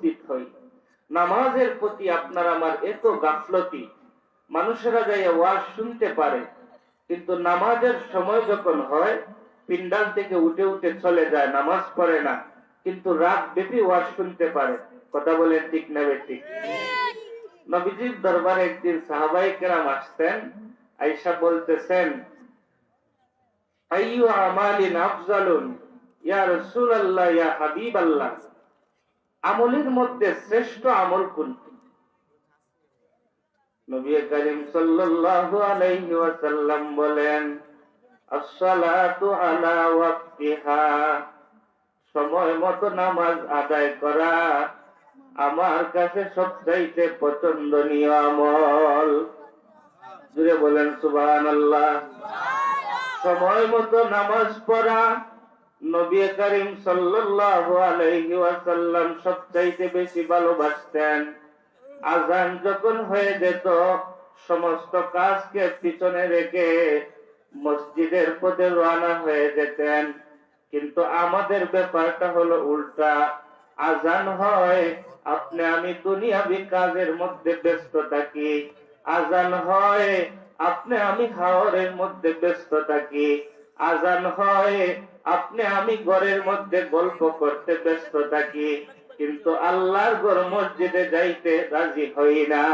উপস্থিত হই। নামাজের প্রতি আপনার আমার এত গাফলতি, মানুষেরা যাই ওয়াজ শুনতে পারে, কিন্তু নামাজের সময় যখন হয় পিন্ডাল থেকে উঠে উঠে চলে যায়, নামাজ পড়ে না, কিন্তু রাত ব্যাপী ওয়াজ শুনতে পারে। কথা বলে ঠিক না ঠিক? নবীজির দরবারে একদিন সাহাবাই কেরাম আসতেন আইসা বলতেছেন আইয়ু আমালিন আফজালুন, ইয়া রাসূলুল্লাহ, ইয়া হাবিবাল্লাহ। আমলের মধ্যে শ্রেষ্ঠ আমল কোনটি? নবী করিম সাল্লাল্লাহু আলাইহি ওয়াসাল্লাম বলেন আসসালাতু আলা ওয়াক্তিহা। সময় মতো নামাজ আদায় করা আমার কাছে সবচাইতে পছন্দনীয় আমল। জুড়ে বলেন সুবহানাল্লাহ। সময় মতো নামাজ পড়া নবী করিম সাল্লাল্লাহু আলাইহি ওয়াসাল্লাম সবচাইতে বেশি ভালোবাসতেন। যখন হয়ে যেত, সমস্ত কাজকে পিছনে রেখে মসজিদের পথে রওনা হয়ে যেতেন। কিন্তু আমাদের ব্যাপারটা হলো উল্টা। আজান হয়, আপনি, আমি দুনিয়াবি কাজের মধ্যে ব্যস্ত থাকি। আজান হয়, আপনি, আমি হাওরের মধ্যে ব্যস্ত থাকি। আজান হয়। আপনি আমি ঘরের মধ্যে গল্প করতে ব্যস্ত থাকি, কিন্তু আল্লাহর ঘর মসজিদে যাইতে রাজি হই না।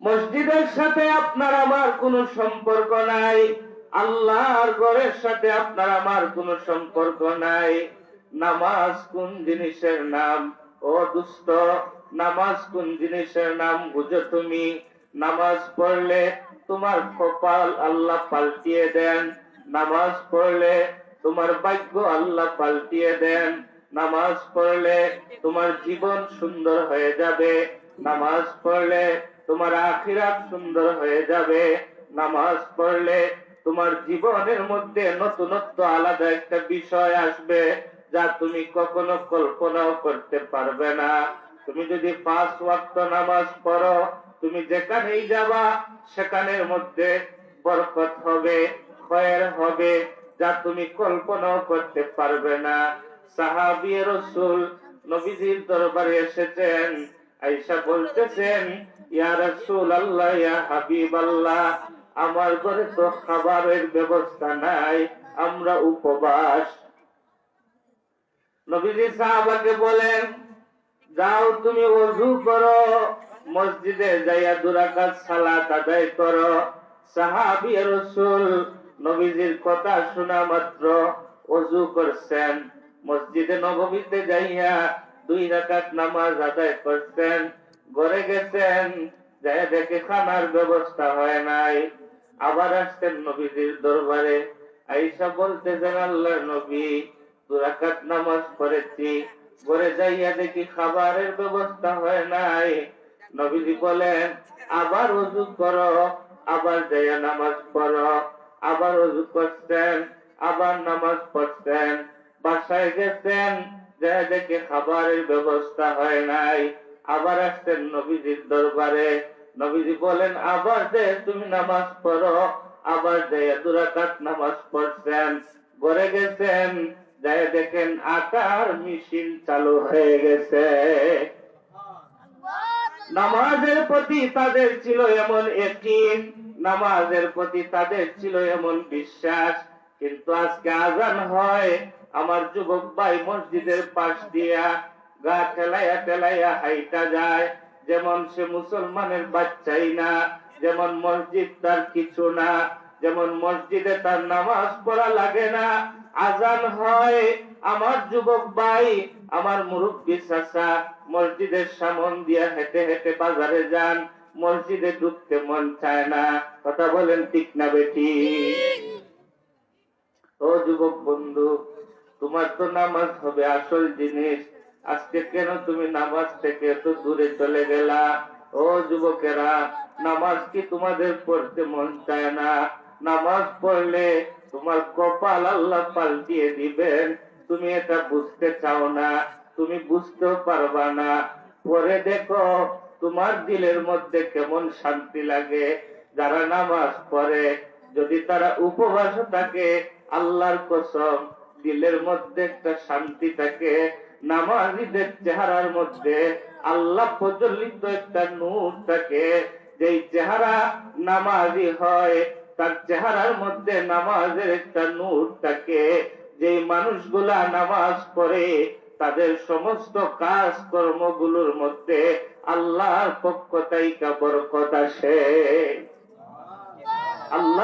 মসজিদের সাথে আপনার আমার কোনো সম্পর্ক নাই। আল্লাহর ঘরের সাথে আপনার আমার কোনো সম্পর্ক নাই। নামাজ কোন জিনিসের নাম? ও দুস্থ নামাজ কোন জিনিসের নাম বুঝো তুমি। নামাজ পড়লে তোমার কপাল আল্লাহ পাল্টিয়ে দেন। নামাজ পড়লে তোমার ভাগ্য আল্লাহ পাল্টিয়ে দেন। নামাজ পড়লে তোমার জীবন সুন্দর হয়ে যাবে। নামাজ পড়লে তোমার আখিরাত সুন্দর হয়ে যাবে। নামাজ পড়লে তোমার জীবনের মধ্যে নতুনত্ব আলাদা একটা বিষয় আসবে যা তুমি কখনো কল্পনাও করতে পারবে না। তুমি যদি পাঁচ ওয়াক্ত নামাজ পড়ো তুমি যেখানেই যাবা, সেখানের মধ্যে বরকত হবে, খয়ের হবে, যা তুমি কল্পনাও করতে পারবে না। সাহাবি রসুল নবীজির দরবারে এসেছেন আইসা বলতেছেন, ইয়া রাসূল আল্লাহ ইয়া হাবিব আল্লাহ আমার ঘরে তো খাবারের ব্যবস্থা নাই, আমরা উপবাস। নবীজি সাহাবাকে বলেন, যাও তুমি ওযু করো। মসজিদে যাইয়া দুরাকাত সালাত আদায় করো। সাহাবী রাসূল নবীজির কথা শোনা মাত্র ওযু করছেন। মসজিদে নববীতে যাইয়া দুই রাকাত নামাজ আদায় করছেন। ঘরে গেছেন যাই দেখে খানার ব্যবস্থা হয় নাই। আবার আসছেন নবীজির দরবারে। আইসা বলতেছেন আল্লাহ নবী দুরাকাত নামাজ পড়েছি। ঘরে যাইয়া দেখি খাবারের ব্যবস্থা হয় নাই। নবীজি বলেন, আবার ওযু করো, আবার যাইয়া নামাজ পড়ো, আবার ওযু করছেন, আবার নামাজ পড়ছেন। বাসায় গেছেন, যা দেখে খাবারের ব্যবস্থা হয় নাই, আবার আসছেন নবীজির দরবারে। নবীজি বলেন, আবার যে তুমি নামাজ পড়ো, আবার যাইয়া দুরাকাত নামাজ পড়ছেন। ঘরে গেছেন যাই দেখেন আটার মেশিন চালু হয়ে গেছে। নামাজের প্রতি তাদের ছিল এমন একদিন নামাজের প্রতি তাদের ছিল এমন বিশ্বাস। কিন্তু আজকে আজান হয়, আমার যুবক ভাই মসজিদের পাশ দিয়া গা ঠেলাইয়া ঠেলাইয়া হাইটা যায়। যেমন সে মুসলমানের বাচ্চাই না, যেমন মসজিদ তার কিছু না, যেমন মসজিদে তার নামাজ পড়া লাগে না আজান হয়, আমার যুবক ভাই, আমার মুরব্বী চাচা, মসজিদের সামন দিয়া হেঁটে হেঁটে বাজারে যান। মসজিদে ঢুকতে মন চায় না, কথা বলেন ঠিক না বেটি ও যুবক বন্ধু, তোমার তো নামাজ হবে আসল জিনিস। আজকে কেন তুমি নামাজ থেকে এত দূরে চলে গেলা? ও যুবকেরা, নামাজ কি তোমাদের পড়তে মন চায় না? নামাজ পড়লে তোমার কপাল আল্লাহ পাল্টিয়ে দিবেন। তুমি এটা বুঝতে চাও না, তুমি বুঝতেও পারবা না। পরে দেখো, তোমার দিলের মধ্যে কেমন শান্তি লাগে। যারা নামাজ পড়ে, যদি তারা উপবাস থাকে, আল্লাহর কসম, দিলের মধ্যে একটা শান্তি থাকে। নামাজিদের চেহারার মধ্যে আল্লাহ প্রজ্বলিত একটা নূর থাকে। যেই চেহারা নামাজি হয় তার চেহারার মধ্যে নামাজের একটা নূর থাকে। যে মানুষগুলা নামাজ পড়ে, তাদের সমস্ত কাজ কর্মগুলোর মধ্যে আল্লাহর পক্ষ থেকে বরকত আসে। আল্লাহ